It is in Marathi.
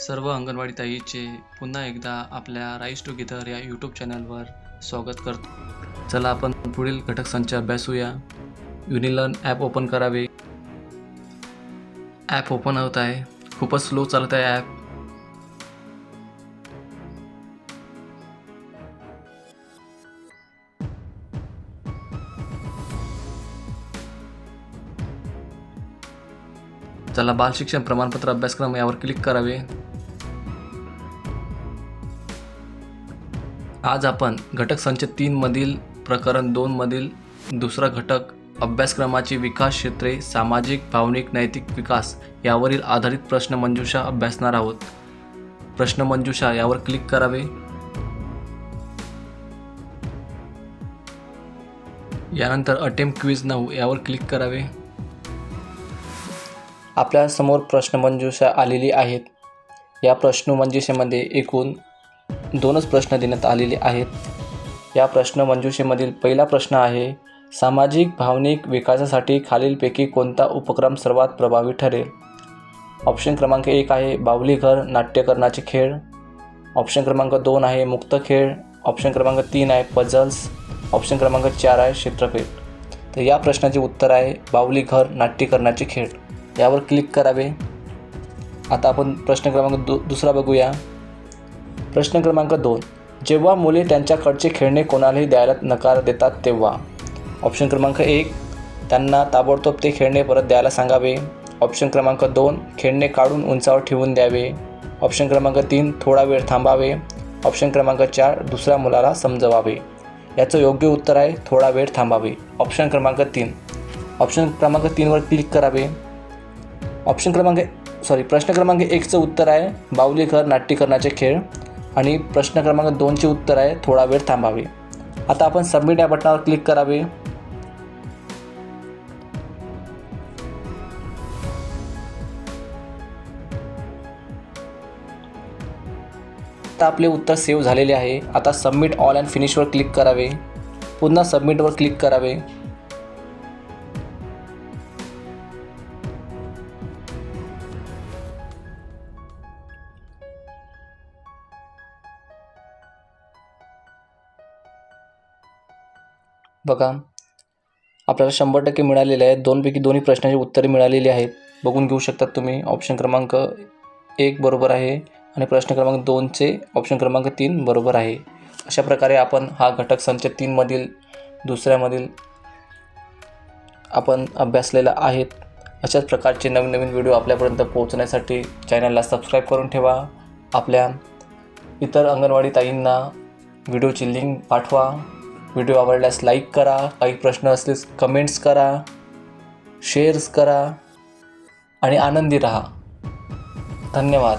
सर्व अंगणवाडी ताईचे पुन्हा एकदा आपल्या राईस टुगेदर या यूट्यूब चॅनलवर स्वागत करतो. चला आपण पुढील घटक संच अभ्यासूया. युनिलर्न ॲप ओपन करावे. ॲप ओपन होत आहे. खूपच स्लो चालत आहे ॲप चला बाल शिक्षण प्रमाणपत्र अभ्यासक्रम यावर क्लिक करावे. आज आपण घटक संच तीनमधील प्रकरण दोनमधील दुसरा घटक अभ्यासक्रमाची विकास क्षेत्रे सामाजिक भावनिक नैतिक विकास यावरील आधारित प्रश्नमंजुषा अभ्यासणार आहोत. प्रश्नमंजुषा यावर क्लिक करावे. यानंतर अटेम्प्ट क्विज नऊ यावर क्लिक करावे. आपल्यासमोर प्रश्नमंजुषा आलेली आहेत. या प्रश्नमंजुषेमध्ये एकूण दोनच प्रश्न देण्यात आलेले आहेत. या प्रश्नमंजुषेमधील पहिला प्रश्न आहे सामाजिक भावनिक विकासासाठी खालीलपैकी कोणता उपक्रम सर्वात प्रभावी ठरेल? ऑप्शन क्रमांक एक आहे बावलीघर घर नाट्यकरणाचे खेळ. ऑप्शन क्रमांक दोन आहे मुक्त खेळ. ऑप्शन क्रमांक तीन आहे पझल्स ऑप्शन क्रमांक चार आहे चित्रपेट तर या प्रश्नाचे उत्तर आहे बावलीघर घर नाट्यकरणाचे खेळ. यावर क्लिक करावे. आता आपण प्रश्न क्रमांक दु दुसरा बघूया. प्रश्न क्रमांक दोन. जेव्हा मुले त्यांच्याकडचे खेळणे कोणालाही द्यायला नकार देतात तेव्हा. ऑप्शन क्रमांक एक त्यांना ताबडतोब ते खेळणे परत द्यायला सांगावे. ऑप्शन क्रमांक दोन खेळणे काढून उंचावर ठेवून द्यावे. ऑप्शन क्रमांक तीन थोडा वेळ थांबावे. ऑप्शन क्रमांक चार दुसऱ्या मुलाला समजवावे. याचं योग्य उत्तर आहे थोडा वेळ थांबावे. ऑप्शन क्रमांक तीन. ऑप्शन क्रमांक तीनवर क्लिक करावे. ऑप्शन क्रमांक सॉरी प्रश्न क्रमांक एकचं उत्तर आहे बाहुली घर नाट्यकरणाचे खेळ. आणि प्रश्न क्रमांक दोनचे उत्तर आहे थोडा वेळ थांबावे. आता आपण सबमिट या बटनावर क्लिक करावे. आता आपले उत्तर सेव्ह झालेले आहे. आता सबमिट ऑल अँड फिनिशवर क्लिक करावे. पुन्हा सबमिटवर क्लिक करावे. बघा. आपल्याला शंभर टक्के मिळालेले आहेत. दोनपैकी दोन्ही प्रश्नाची उत्तरे मिळालेली आहेत. बघून घेऊ शकतात तुम्ही. ऑप्शन क्रमांक एक बरोबर आहे आणि प्रश्न क्रमांक दोनचे ऑप्शन क्रमांक तीन बरोबर आहे. अशा प्रकारे आपण हा घटक संच तीनमधील दुसऱ्यामधील आपण अभ्यासलेला आहेत. अशाच प्रकारचे नवीन नवीन व्हिडिओ आपल्यापर्यंत पोहोचण्यासाठी चॅनलला सबस्क्राईब करून ठेवा. आपल्या इतर अंगणवाडी ताईंना व्हिडिओची लिंक पाठवा. व्हिडिओ आवडल्यास लाईक करा काही प्रश्न असल्यास कमेंट्स करा शेअर्स करा आणि आनंदी राहा. धन्यवाद.